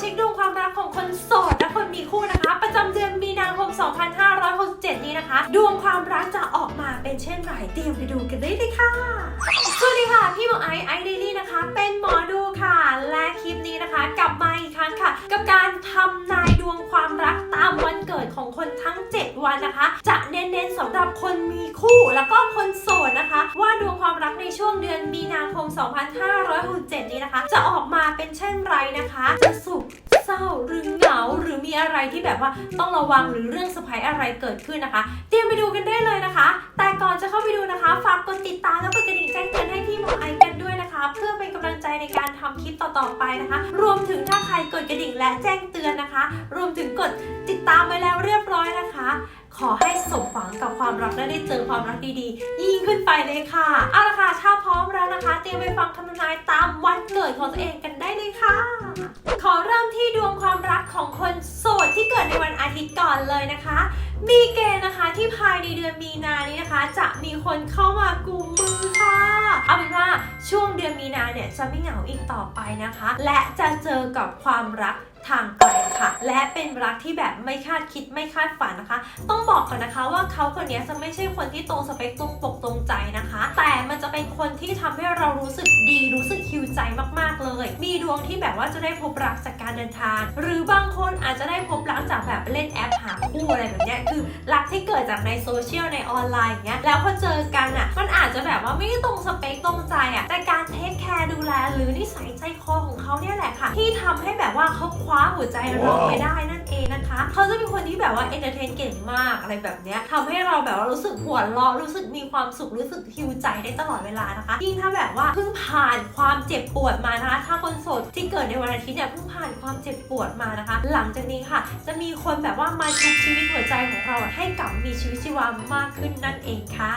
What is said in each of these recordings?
เช็คดวงความรักของคนโสดและคนมีคู่นะคะ ประจำเดือนมีนาคม 2567 นี้นะคะ ดวงความรักจะออกมาเป็นเช่นไรเตรียมไปดูกันได้เลยค่ะ สวัสดีค่ะ พี่หมอไอซ์ไอเดลี่นะคะ เป็นหมอ มาอีกครั้งค่ะ กับการทำนายดวงความรักตามวันเกิดของคนทั้ง 7 วันนะคะ จะเน้นๆสำหรับคนมีคู่แล้วก็คนโสดนะคะ ว่าดวงความรักในช่วงเดือนมีนาคม 2567 นี้นะคะ จะออกมาเป็นเช่นไรนะคะจะสุขเศร้าหรือเหงาหรือมีอะไรที่แบบว่าต้องระวังหรือเรื่องเซอร์ไพรส์อะไรเกิดขึ้นนะคะ เตรียมไปดูกันได้เลยนะคะ แต่ก่อนจะเข้าไปดูนะคะ ฝากกดติดตามแล้วกดกระดิ่งแจ้งเตือนให้พี่หมอไอกัน เพื่อเป็นกำลังใจในการทำคลิปต่อๆไปนะคะ รวมถึงถ้าใครกดกระดิ่งและแจ้งเตือนนะคะ รวมถึงกดติดตามไว้แล้วเรียบร้อยนะคะ ขอให้สมหวังกับความรักและได้เจอความรักดีๆ ยิ่งขึ้นไปเลยค่ะเอาละค่ะถ้าพร้อมแล้วนะคะ เตรียมไปฟังคำทำนายตามวันเกิดของตัวเองกันได้เลยค่ะ ขอเริ่มที่ดวงความรักของคนโสดที่เกิดในวันอาทิตย์ก่อนเลยนะคะ มีเกณฑ์นะคะที่ภายในเดือนมีนานี้นะคะ จะมีคนเข้ามากุมมือค่ะเอาเป็นว่าช่วงเดือนมีนาเนี่ยจะไม่เหงาอีกต่อไปนะคะ และจะเจอกับความรัก ทางไกลค่ะ และเป็นรักที่แบบไม่คาดคิดไม่คาดฝันนะคะ ต้องบอกก่อนนะคะว่าเขาคนนี้จะไม่ใช่คนที่ตรงสเปคตรงปกตรงใจนะคะ แต่มันจะเป็นคนที่ทำให้เรารู้สึกดีรู้สึกฮิวใจมากๆเลย มีดวงที่แบบว่าจะได้พบรักจากการเดินทาง หรือบางคนอาจจะได้พบรักจากแบบเล่นแอปหาคู่อะไรแบบนี้คือรักที่เกิดจากในโซเชียลในออนไลน์อย่างเงี้ยแล้วพอเจอกันอะมันอาจจะแบบว่าไม่ได้ตรงสเปคตรงใจอะแต่การเทคแคร์ดูแลหรือนิสัยใจคอของเขาเนี่ยแหละค่ะ ที่ทำให้แบบว่าเขาคว้าหัวใจเราไปได้นั่นเองนะคะ เขาจะเป็นคนที่แบบว่าเอนเตอร์เทนเก่งมากอะไรแบบเนี้ยทำให้เราแบบว่ารู้สึกหัวเราะรู้สึกมีความสุขรู้สึกฮิวใจได้ตลอดเวลานะคะยิ่งถ้าแบบว่าเพิ่งผ่านความเจ็บปวดมานะคะ ถ้าคนโสดที่เกิดในวันอาทิตย์เนี่ยเพิ่งผ่านความเจ็บปวดมานะคะ หลังจากนี้ค่ะ จะมีคนแบบว่ามาชุบชีวิตหัวใจของเราให้กลับมีชีวิตชีวามากขึ้นนั่นเองค่ะ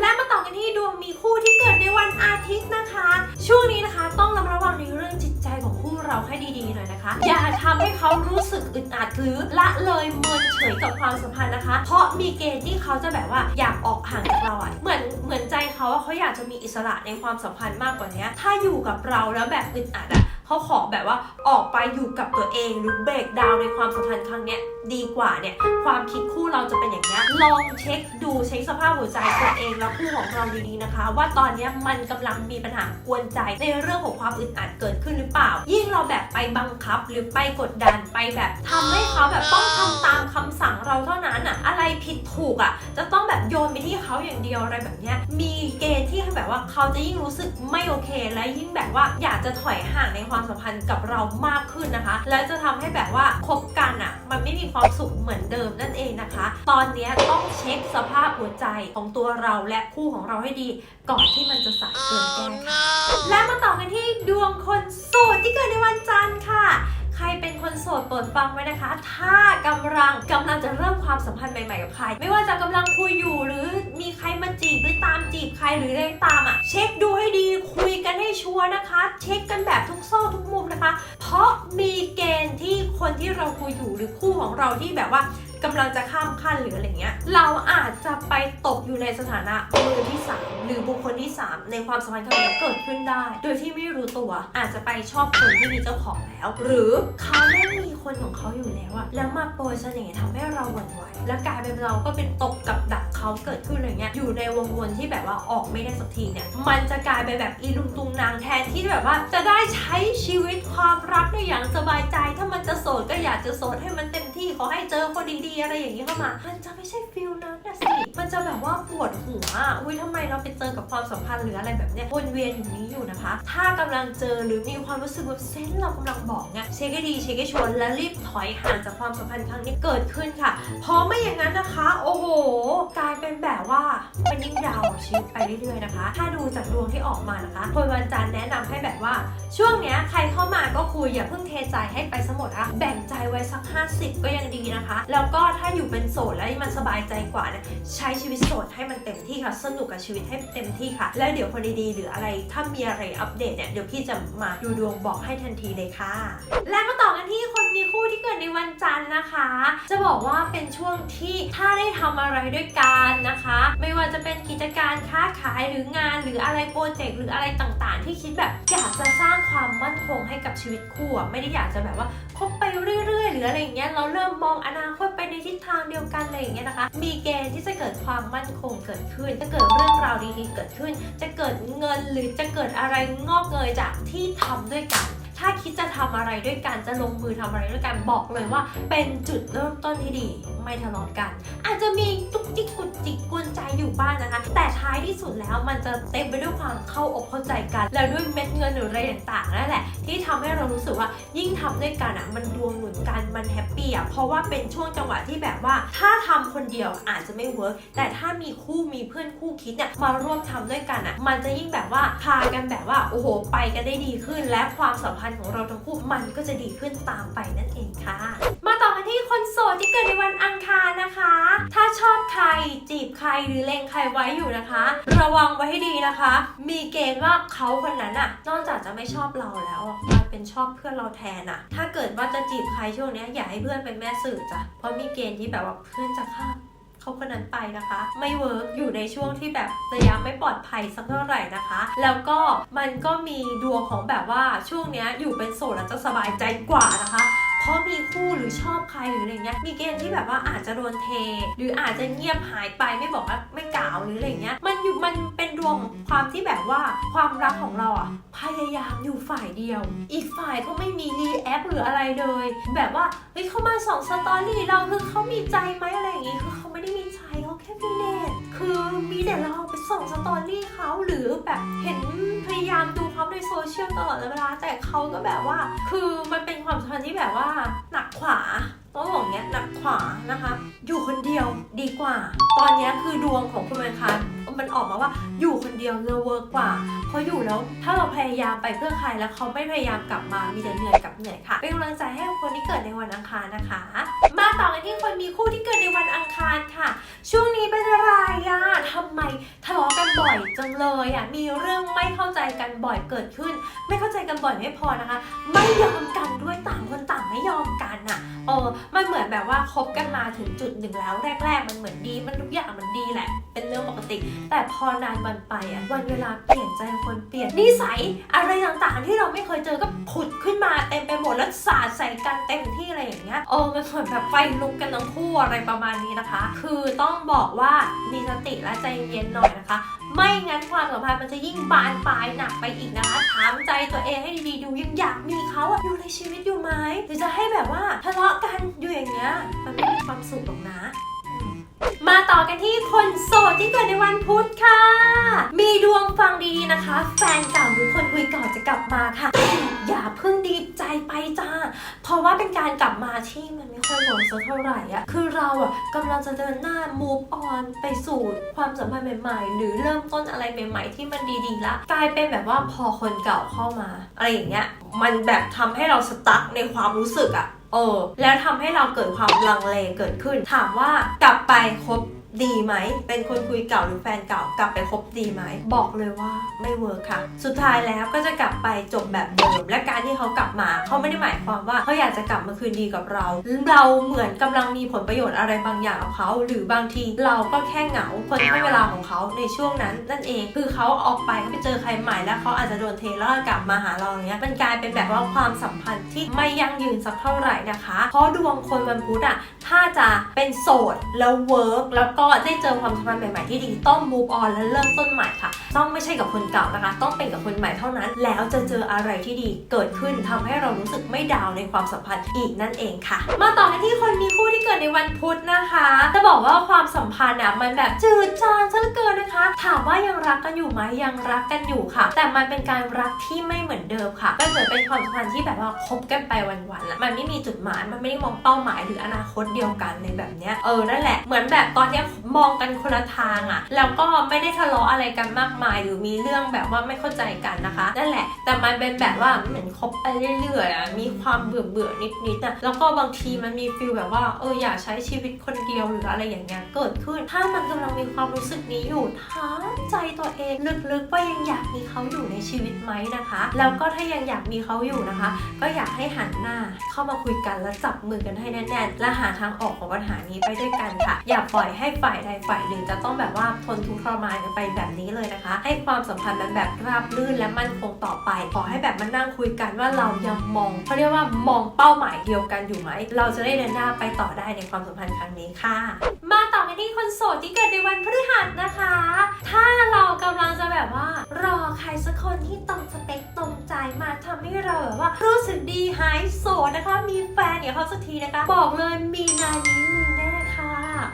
และมาต่อกันที่ดวงมีคู่ที่เกิดในวันอาทิตย์นะคะ ช่วงนี้นะคะต้องระมัดระวังในเรื่องจิตใจของคู่เราให้ดีๆหน่อยนะคะ อย่าทำให้เขารู้สึกอึดอัดหรือละเลยเมินเฉยกับความสัมพันธ์นะคะ เพราะมีเกณฑ์ที่เขาจะแบบว่าอยากออกห่างจากเราอะเหมือนเหมือนใจเขาอะเขาอยากจะมีอิสระในความสัมพันธ์มากกว่านี้ถ้าอยู่กับเราแล้วแบบอึดอัดอะ เขาขอแบบว่าออกไปอยู่กับตัวเองหรือเบรกดาวในความสัมพันธ์ครั้งเนี้ยดีกว่าเนี่ยความคิดคู่เราจะเป็นอย่างนี้ยลองเช็คดูเช็คสภาพหัวใจตัวเองแล้วคู่ของเราดีๆนะคะ ว่าตอนเนี้ยมันกำลังมีปัญหากวนใจในเรื่องของความอึดอัดเกิดขึ้นหรือเปล่า ยิ่งเราแบบไปบังคับหรือไปกดดันไปแบบทำให้เขาแบบต้องทำตามคำสั่งเราเท่านั้นอะอะไรผิดถูกอะจะต้องแบบโยนไปที่เขาอย่างเดียวอะไรแบบเนี้ยมีเกณฑ์ที่แบบว่าเขาจะยิ่งรู้สึกไม่โอเค และยิ่งแบบว่าอยากจะถอยห่างในความความสัมพันธ์กับเรามากขึ้นนะคะ และจะทำให้แบบว่าคบกันอะ มันไม่มีความสุขเหมือนเดิมนั่นเองนะคะ ตอนนี้ต้องเช็คสภาพหัวใจของตัวเราและคู่ของเราให้ดี ก่อนที่มันจะสายเกินแก้และมาต่อกันที่ดวงคนโสดที่เกิดในวันจันทร์ค่ะใครเป็นคนโสดโปรดฟังไว้นะคะ ถ้ากำลังกำลังจะเริ่มความสัมพันธ์ใหม่ๆกับใคร ไม่ว่าจะกำลังคุยอยู่หรือมีใครมาจีบหรือตามจีบใครหรืออะไรตามอะ เช็คดูให้ดีคุยกันให้ ชัวร์นะคะ เช็คกันแบบทุกซอกทุกมุมนะคะ เพราะมีเกณฑ์ที่คนที่เราคุยอยู่หรือคู่ของเราที่แบบว่า กำลังจะข้ามขั้นหรืออะไรเงี้ย เราอาจจะไปตกอยู่ในสถานะมือที่สามหรือบุคคลที่สามในความสัมพันธ์ครั้งนี้เกิดขึ้นได้ โดยที่ไม่รู้ตัวอาจจะไปชอบคนที่มีเจ้าของแล้ว หรือเขาได้มีคนของเขาอยู่แล้วอะแล้วมาโปรยเสน่ห์ทำให้เราหวั่นไหวแล้วกลายเป็นเราก็เป็นตกกับดักเขาเกิดขึ้นอะไรเงี้ยอยู่ในวงวนที่แบบว่าออกไม่ได้สักทีเนี่ยมันจะกลายไปแบบอีลุงตุงนางแทนที่แบบว่าจะได้ใช้ชีวิตความรักได้อย่างสบายใจ ถ้ามันจะโสดก็อยากจะโสดให้มันเต็ม ที่ขอให้เจอคนดีๆอะไรอย่างนี้เข้ามา มันจะไม่ใช่ฟิลนั้นนะสิ มันจะแบบว่าปวดหัวอะอุ้ยทำไมเราไปเจอกับความสัมพันธ์หรืออะไรแบบเนี้ยวนเวียนอยู่นี้อยู่นะคะ ถ้ากำลังเจอหรือมีความรู้สึกแบบเซนส์เรากำลังบอกเนี่ยเช็คให้ดีเช็คให้ชัวร์และรีบถอยห่างจากความสัมพันธ์ครั้งนี้เกิดขึ้นค่ะ เพราะไม่อย่างนั้นนะคะ โอ้โหกลาย เป็นแบบว่ามันยิ่งยาวชีวิตไปเรื่อยๆนะคะ ถ้าดูจากดวงที่ออกมานะคะคนวันจันทร์แนะนำให้แบบว่า ช่วงเนี้ยใครเข้ามาก็คุยอย่าเพิ่งเทใจให้ไปสมดนะแบ่งใจไว้สัก 50 ก็ยังดีนะคะ แล้วก็ถ้าอยู่เป็นโสดแล้วมันสบายใจกว่าเนี่ยใช้ชีวิตโสดให้มันเต็มที่ค่ะ สนุกกับชีวิตให้เต็มที่ค่ะ แล้วเดี๋ยวคนดีๆหรืออะไรถ้ามีอะไรอัปเดตเนี่ยเดี๋ยวพี่จะมาดูดวงบอกให้ทันทีเลยค่ะ และมาต่อกันที่คนมีคู่ที่เกิดในวันจันทร์นะคะ จะบอกว่าเป็นช่วงที่ถ้าได้ทำอะไรด้วยกันนะคะ ไม่ว่าจะเป็นกิจการค้าขายหรืองานหรืออะไรโปรเจกต์หรืออะไรต่างๆ ที่คิดแบบอยากจะสร้างความมั่นคงให้กับชีวิตคู่อะไม่ได้อยากจะแบบว่าคบไปเรื่อยๆ หรืออะไรอย่างเงี้ยเราเริ่มมองอนาคตไปในทิศทางเดียวกันอะไรอย่างเงี้ยนะคะ มีเกณฑ์ที่จะเกิดความมั่นคงเกิดขึ้น จะเกิดเรื่องราวดีๆเกิดขึ้น จะเกิดเงินหรือจะเกิดอะไรงอกเงยจากที่ทำด้วยกันถ้าคิดจะทำอะไรด้วยกันจะลงมือทำอะไรด้วยกันบอกเลยว่า เป็นจุดเริ่มต้นที่ดี ไม่ทะเลาะกัน มีจุกจิกกุจิกกวนใจอยู่บ้างนะคะ แต่ท้ายที่สุดแล้วมันจะเต็มไปด้วยความเข้าอกเข้าใจกัน แล้วด้วยเม็ดเงินหรืออะไรต่างๆนั่นแหละที่ทำให้เรารู้สึกว่ายิ่งทำด้วยกันอะมันดวงหนุนกันมันแฮปปี้อะเพราะว่าเป็นช่วงจังหวะที่แบบว่า ถ้าทำคนเดียวอาจจะไม่เวิร์กแต่ถ้ามีคู่มีเพื่อนคู่คิดเนี่ยมาร่วมทำด้วยกันอะมันจะยิ่งแบบว่าพากันแบบว่าโอ้โหไปกันได้ดีขึ้น และความสัมพันธ์ของเราทั้งคู่มันก็จะดีขึ้นตามไปนั่นเองค่ะ มาต่อกันที่คนโสดที่เกิดใน จีบใครหรือเล็งใครไว้อยู่นะคะ ระวังไว้ให้ดีนะคะ มีเกณฑ์ว่าเขาคนนั้นอะนอกจากจะไม่ชอบเราแล้วกลายเป็นชอบเพื่อนเราแทนอะถ้าเกิดว่าจะจีบใครช่วงนี้อย่าให้เพื่อนเป็นแม่สื่อจ้ะเพราะมีเกณฑ์ที่แบบว่าเพื่อนจะฆ่าเขาคนนั้นไปนะคะ ไม่เวิร์กอยู่ในช่วงที่แบบระยะไม่ปลอดภัยสักเท่าไหร่นะคะ แล้วก็มันก็มีดวงของแบบว่าช่วงเนี้ยอยู่เป็นโสดแล้วจะสบายใจกว่านะคะ เพราะมีคู่หรือชอบใครหรืออะไรเงี้ย มีเกณฑ์ที่แบบว่าอาจจะโดนเท หรืออาจจะเงียบหายไปไม่บอกว่าไม่กล่าวหรืออะไรเงี้ย มันอยู่มันเป็นดวงความที่แบบว่าความรักของเราอะพยายามอยู่ฝ่ายเดียว อีกฝ่ายก็ไม่มีรีแอคหรืออะไรเลย แบบว่าเฮ้ยเขามาส่องสตอรี่เราคือเขามีใจไหมอะไรอย่างงี้คือเขาไม่ได้มี ใจเลสคือมีแต่เราไปส่องสตอรี่เขาหรือแบบเห็นพยายามดูเขาในโซเชียลตลอดเวลา แต่เขาก็แบบว่า คือมันเป็นความสัมพันธ์ที่แบบว่าหนักขวาต้องบอกอย่างเงี้ยหนักขวานะคะ อยู่คนเดียวดีกว่า ตอนเนี้ยคือดวงของคุณวันคันมันออกมาว่าอยู่ ยวเงเวิร์กกว่าเพราะอยู่แล้ว ถ้าเราพยายามไปเพื่อใครแล้วเขาไม่พยายามกลับมามีแต่เหนื่อยกับเหนื่อยค่ะ เป็นกำลังใจให้คนที่เกิดในวันอังคารนะคะ มาต่อกันที่คนมีคู่ที่เกิดในวันอังคารค่ะ ช่วงนี้เป็นอะไรอะทำไมทะเลาะกันบ่อยจังเลยอะมีเรื่องไม่เข้าใจกันบ่อยเกิดขึ้น ไม่เข้าใจกันบ่อยไม่พอนะคะ ไม่ยอมกันด้วยต่างคนต่าง แบบว่าคบกันมาถึงจุดหนึ่งแล้วแรก ๆ มันเหมือนดีมันทุกอย่างมันดีแหละ เป็นเรื่องปกติ แต่พอนานวันไปอะวันเวลาเปลี่ยนใจคนเปลี่ยนนิสัยอะไรต่างๆ ที่เราไม่เคยเจอก็ผุดขึ้นมาเต็มไปหมดแล้วสาดใส่กันเต็มที่อะไรอย่างเงี้ยเออมันเหมือนแบบไฟลุกกันทั้งคู่อะไรประมาณนี้นะคะ คือต้องบอกว่ามีสติและใจเย็นหน่อยนะคะ ไม่งั้นความสัมพันธ์มันจะยิ่งบานปลายหนักไปอีกนะคะถามใจตัวเองให้ดีๆดูยังอยากมีเขาอะอยู่ในชีวิตอยู่ไหมหรือจะให้แบบว่าทะเลาะกันอยู่อย่างเงี้ยมันไม่มีความสุขหรอกนะ มาต่อกันที่คนโสดที่เกิดในวันพุธค่ะ มีดวงฟังดีนะคะ แฟนเก่าหรือคนคุยเก่าจะกลับมาค่ะ อย่าเพิ่งดีใจไปจ้า เพราะว่าเป็นการกลับมาที่มันไม่ค่อยเวิร์กสักเท่าไหร่อะคือเราอะกำลังจะเดินหน้า move on ไปสู่ความสัมพันธ์ใหม่ ๆ หรือเริ่มต้นอะไรใหม่ ๆ ที่มันดีๆละกลายเป็นแบบว่าพอคนเก่าเข้ามา อะไรอย่างเงี้ย มันแบบทำให้เราสตั๊กในความรู้สึกอะ เออ แล้วทำให้เราเกิดความลังเลเกิดขึ้น ถามว่ากลับไปคบ ดีไหม เป็นคนคุยเก่าหรือแฟนเก่ากลับไปคบดีไหม บอกเลยว่าไม่เวิร์คค่ะ สุดท้ายแล้วก็จะกลับไปจบแบบเดิม และการที่เขากลับมาเขาไม่ได้หมายความว่าเขาอยากจะกลับมาคืนดีกับเรา เราเหมือนกำลังมีผลประโยชน์อะไรบางอย่างกับเขา หรือบางทีเราก็แค่เหงาคนให้เวลาของเขาในช่วงนั้น นั่นเอง คือเขาออกไปเขาไปเจอใครใหม่แล้วเขาอาจจะโดนเทแล้วกลับมาหาเราอย่างเงี้ยมันกลายเป็นแบบว่าความสัมพันธ์ที่ไม่ยั่งยืนสักเท่าไหร่นะคะ เพราะดวงคนวันพุธอะถ้าจะเป็นโสดแล้วเวิร์กแล้วกได้เจอความสัมพันธ์ใหม่ๆที่ดีต้อง move on และเริ่มต้นใหม่ค่ะ ต้องไม่ใช่กับคนเก่านะคะ ต้องเป็นกับคนใหม่เท่านั้น แล้วจะเจออะไรที่ดีเกิดขึ้นทำให้เรารู้สึกไม่ดาวในความสัมพันธ์อีกนั่นเองค่ะ มาต่อกันที่คนมีคู่ที่เกิดในวันพุธนะคะจะบอกว่าความสัมพันธ์อะมันแบบจืดจางซะเหลือเกินนะคะ ถามว่ายังรักกันอยู่ไหมยังรักกันอยู่ค่ะ แต่มันเป็นการรักที่ไม่เหมือนเดิมค่ะมันเหมือนเป็นความสัมพันธ์ที่แบบว่าคบกันไปวันๆอะมันไม่มีจุดหมายมันไม่ได้มองเป้าหมายหรืออนาคตเดียวกันในแบบเนี้ยเออนั่นแหละเหมือนแบบตอนนี้มองกันคนละทางอะแล้วก็ไม่ได้ทะเลาะอะไรกันมากมาย หรือมีเรื่องแบบว่าไม่เข้าใจกันนะคะนั่นแหละ แต่มันเป็นแบบว่าเหมือนคบไปเรื่อยๆอะมีความเบื่อเบื่อนิดๆอะแล้วก็บางทีมันมีฟีลแบบว่าเอออยากใช้ชีวิตคนเดียวหรืออะไรอย่างเงี้ยเกิดขึ้น ถ้ามันกำลังมีความรู้สึกนี้อยู่ถามใจตัวเองลึกๆว่ายังอยากมีเขาอยู่ในชีวิตไหมนะคะ แล้วก็ถ้ายังอยากมีเขาอยู่นะคะ ก็อยากให้หันหน้าเข้ามาคุยกันและจับมือกันให้แน่นๆและหาทางออกของปัญหานี้ไปด้วยกันค่ะ อย่าปล่อยให้ฝ่ายใดฝ่ายหนึ่งจะต้องแบบว่าทนทุกข์ทรมานกันไปแบบนี้เลยนะคะ ให้ความสัมพันธ์มันแบบราบรื่นและมั่นคงต่อไปขอให้แบบมานั่งคุยกันว่าเรายังมองเขาเรียกว่ามองเป้าหมายเดียวกันอยู่ไหม เราจะได้เดินหน้าไปต่อได้ในความสัมพันธ์ครั้งนี้ค่ะ มาต่อกันที่คนโสดที่เกิดในวันพฤหัสนะคะ ถ้าเรากำลังจะแบบว่า รอใครสักคนที่ตรงสเปคตรงใจมาทำให้เราแบบว่า รู้สึกดีหายโสดนะคะ มีแฟนเนี่ยเขาสักทีนะคะ บอกเลยมีนานี้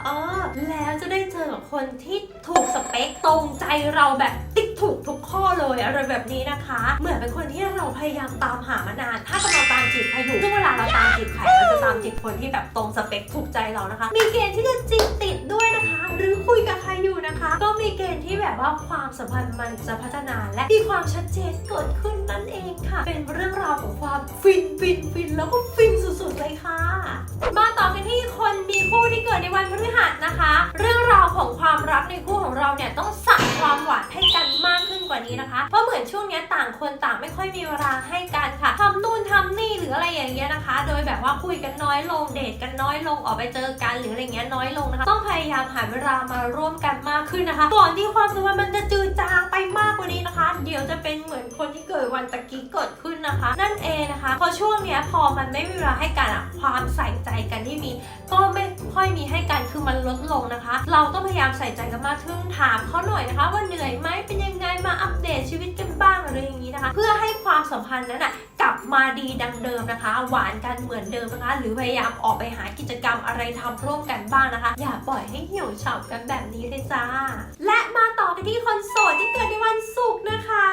เออ แล้วจะได้เจอกับคนที่ถูกสเปคตรงใจเราแบบติ๊กถูกทุกข้อเลยอะไรแบบนี้นะคะ เหมือนเป็นคนที่เราพยายามตามหามานาน ถ้ากำลังตามจีบใครอยู่ซึ่งเวลาเราตามจีบใครเราจะตามจีบคนที่แบบตรงสเปคถูกใจเรานะคะ มีเกณฑ์ที่จะจีบติดด้วยนะคะ หรือคุยกับใครอยู่ นะคะ ก็มีเกณฑ์ที่แบบว่าความสัมพันธ์มันจะพัฒนาและมีความชัดเจนเกิดขึ้นนั่นเองค่ะ เป็นเรื่องราวของความฟินฟินฟินแล้วก็ฟินสุดๆเลยค่ะ มาต่อกันที่คนมีคู่ที่เกิดในวันพฤหัสนะคะ เรื่องราวของความรักในคู่ของเราเนี่ยต้องสั่งความหวานให้กันมากขึ้นกว่านี้นะคะ เพราะเหมือนช่วงนี้ต่างคนต่างไม่ค่อยมีเวลาให้กันค่ะทำนู่นทำนี่หรืออะไรอย่างเงี้ยนะคะ โดยแบบว่าคุยกันน้อยลงเดทกันน้อยลงออกไปเจอกันหรืออะไรเงี้ยน้อยลงนะคะ ต้องพยายามหาเวลามาร่วมกันมากขึ้นนะคะ ก่อนที่ความสัมพันธ์มันจะจืดจางไปมากกว่านี้นะคะ เดี๋ยวจะเป็นเหมือนคนที่เกิดวันตะกี้เกิดขึ้นนะคะ นั่นเองนะคะพอช่วงเนี้ยพอมันไม่มีเวลาให้กันอะความใส่ใจกันที่มี ก็ไม่ค่อยมีให้กันคือมันลดลงนะคะ เราต้องพยายามใส่ใจกันมากขึ้นถามเขาหน่อยนะคะ ว่าเหนื่อยไหมเป็นยังไงมาอัปเดตชีวิตกันบ้างอะไรอย่างนี้นะคะ เพื่อให้ความสัมพันธ์นั้นอะ กลับมาดีดังเดิมนะคะ หวานกันเหมือนเดิมนะคะ หรือพยายามออกไปหากิจกรรมอะไรทำร่วมกันบ้างนะคะ อย่าปล่อยให้เหี่ยวเฉากันแบบนี้เลยจ้า และมาต่อกันที่คนโสดที่เกิดในวันศุกร์นะคะ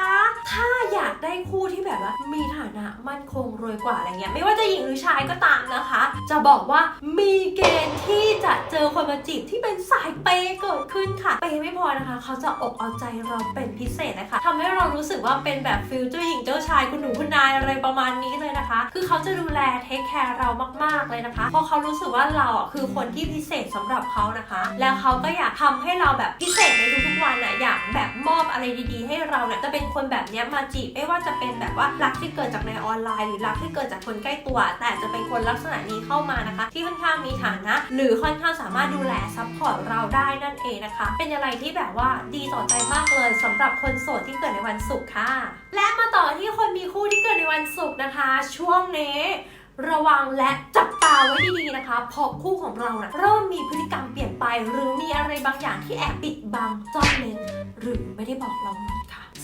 ถ้าอยากได้คู่ที่แบบว่ามีฐานะมั่น คงรวยกว่าอะไรเงี้ยไม่ว่าจะหญิงหรือชายก็ตามนะคะ จะบอกว่ามีเกณฑ์ที่จะเจอคนมาจีบที่เป็นสายเปย์เกิดขึ้นค่ะเปย์ไม่พอนะคะ เขาจะอกเอาใจเราเป็นพิเศษนะคะทำให้เรารู้สึกว่าเป็นแบบฟิลเจ้าหญิงเจ้าชายคุณหนูคุณนายอะไรประมาณนี้เลยนะคะ คือเขาจะดูแลเทคแคร์เรามากๆเลยนะคะเพราะเขารู้สึกว่าเราอะคือคนที่พิเศษสำหรับเขานะคะ แล้วเขาก็อยากทำให้เราแบบพิเศษในทุกๆวันอะอยากแบบมอบอะไรดีๆ ให้เราเนี่ยจะเป็นคนแบบเนี้ยมาจีบไม่ว่าจะเป็นแบบว่ารักที่เกิดจากในออนไลน์หรือรักที่เกิดจากคนใกล้ตัว แต่จะเป็นคนลักษณะนี้เข้ามานะคะ ที่ค่อนข้างมีฐานะ หรือค่อนข้างสามารถดูแลซัพพอร์ตเราได้นั่นเองนะคะ เป็นอะไรที่แบบว่าดีต่อใจมากเลยสำหรับคนโสดที่เกิดในวันศุกร์ค่ะ และมาต่อที่คนมีคู่ที่เกิดในวันศุกร์นะคะ ช่วงนี้ระวังและจับตาไว้ดีๆนะคะเพราะคู่ของเรานะเริ่มมีพฤติกรรมเปลี่ยนไป หรือมีอะไรบางอย่างที่แอบปิดบังซ่อนเลนหรือไม่ได้บอกเรา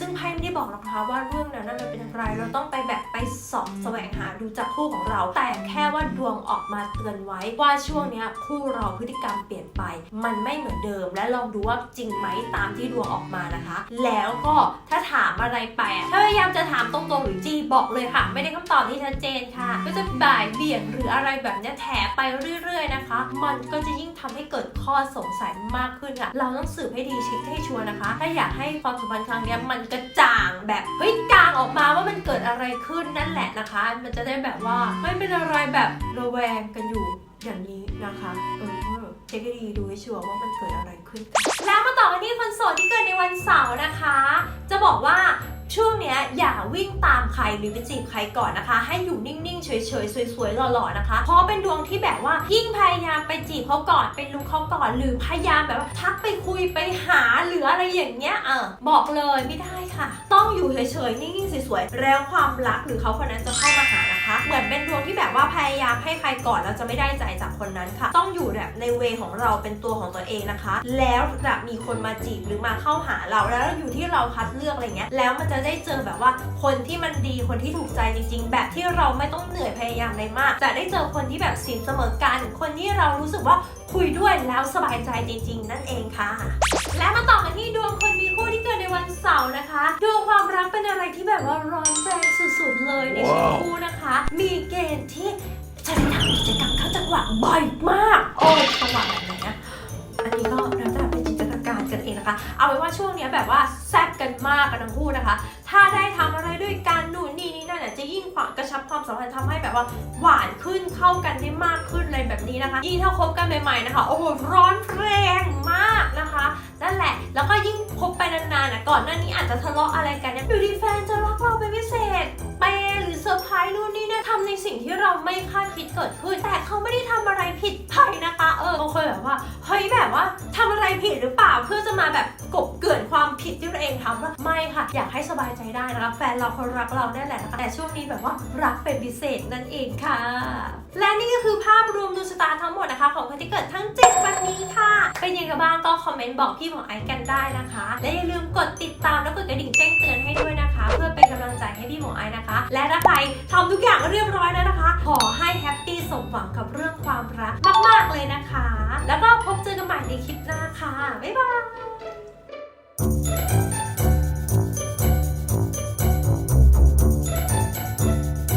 ซึ่งไพ่ไม่ได้บอกหรอกนะคะว่าเรื่องนั้นมันเป็นอะไร เราต้องไปแบบไปสอบแสวงหาดูจากคู่ของเรา แต่แค่ว่าดวงออกมาเตือนไว้ว่าช่วงนี้คู่เราพฤติกรรมเปลี่ยนไป มันไม่เหมือนเดิม และลองดูว่าจริงไหมตามที่ดวงออกมานะคะ แล้วก็ถ้าถามอะไรไปถ้าพยายามจะถามตรงๆหรือจีบอกเลยค่ะ ไม่ได้คำตอบที่ชัดเจนค่ะ ก็จะบ่ายเบี่ยงหรืออะไรแบบนี้แถไปเรื่อย ๆนะคะ มันก็จะยิ่งทำให้เกิดข้อสงสัยมากขึ้นค่ะ เราต้องสืบให้ดีเช็คให้ชัวร์นะคะ ถ้าอยากให้ความสัมพันธ์ครั้งนี้มันกระจ่างแบบเฮ้ยจางออกมาว่ามันเกิดอะไรขึ้นนั่นแหละนะคะ มันจะได้แบบว่าไม่เป็นอะไรแบบระแวงกันอยู่อย่างนี้นะคะเออเช็คให้ดีดูให้ชัวร์ว่ามันเกิดอะไรขึ้น แล้วมาต่อกันที่คนโสดที่เกิดในวันเสาร์นะคะ จะบอกว่า ช่วงเนี้ยอย่าวิ่งตามใครหรือไปจีบใครก่อนนะคะ ให้อยู่นิ่งๆเฉยๆสวยๆหล่อๆนะคะ เพราะเป็นดวงที่แบบว่ายิ่งพยายามไปจีบเขาก่อนไปรู้เขาก่อน หรือพยายามแบบว่าทักไปคุยไปหาหรืออะไรอย่างเงี้ยเออบอกเลยไม่ได้ค่ะ ต้องอยู่เฉยๆนิ่งๆสวยๆแล้วความรักหรือเขาคนนั้นจะเข้ามาหานะคะเหมือนเป็นดวงที่แบบว่าพยายามให้ใครก่อนแล้วจะไม่ได้ใจจากคนนั้นค่ะ ต้องอยู่แบบในเวของเราเป็นตัวของตัวเองนะคะ แล้วจะมีคนมาจีบหรือมาเข้าหาเราแล้วอยู่ที่เราคัดเลือกอะไรเงี้ย แล้วมันจะได้เจอแบบว่าคนที่มันดีคนที่ถูกใจจริง ๆ แบบที่เราไม่ต้องเหนื่อยพยายามอะไรมาก จะได้เจอคนที่แบบสินเสมอกัน คนที่เรารู้สึกว่าคุยด้วยแล้วสบายใจจริง ๆ นั่นเองค่ะ และมาต่อกันที่ดวงคนมีคู่ วันเสาร์นะคะดวงความรักเป็นอะไรที่แบบว่าร้อนแรงสุดๆเลยในชีวิตคู่นะคะ มีเกณฑ์ที่จะได้ทำกิจกรรมเข้าจังหวะบ่อยมาก โอ้ยจังหวะแบบไหนนะอันนี้ก็เอาเป็นว่าช่วงเนี้ยแบบว่าแซ่บกันมากกันทั้งคู่นะคะ ถ้าได้ทำอะไรด้วยกันนู่นนี่นี่นั่นเนี่ยจะยิ่งความกระชับความสัมพันธ์ทำให้แบบว่าหวานขึ้นเข้ากันได้มากขึ้นอะไรแบบนี้นะคะ ยิ่งถ้าคบกันใหม่ๆนะคะ โอ้โหร้อนแรงมากนะคะ นั่นแหละ แล้วก็ยิ่งคบไปนานๆนะก่อนหน้านี้อาจจะทะเลาะอะไรกันเนี่ยอยู่ดีแฟนจะรักเราเป็นพิเศษไป อเซอร์ไพรส์นู่นนี่นี่ยทำในสิ่งที่เราไม่คาดคิดเกิดขึ้น แต่เขาไม่ได้ทำอะไรผิดไปนะคะ เออบางคนแบบว่าเฮ้ยแบบว่าทำอะไรผิดหรือเปล่าเพื่อจะมาแบบกบเกลื่อนความผิดที่ตัวเองทำว่าไม่ค่ะ อยากให้สบายใจได้นะคะแฟนเราคนรักเราได้แหละนะคะแต่ช่วงนี้แบบว่ารักเป็นพิเศษนั่นเองค่ะ และนี่ก็คือภาพรวมดวงชะตาทั้งหมดนะคะ ของคนที่เกิดทั้ง7วันนี้ค่ะ เป็นยังไงบ้างก็คอมเมนต์บอกพี่หมอไอซ์กันได้นะคะ และอย่าลืมกดติดตามและกดกระดิ่งแจ้งเตือนให้ด้วยนะคะ เพื่อเป็นกำลังใจให้พี่หมอไอซ์นะคะ และถ้าใครทำทุกอย่างเรียบร้อยแล้วนะคะ ขอให้แฮปปี้สมหวังกับเรื่องความรักมาก ๆ เลยนะคะ แล้วก็พบเจอกันใหม่ในคลิปหน้าค่ะ บ๊ายบาย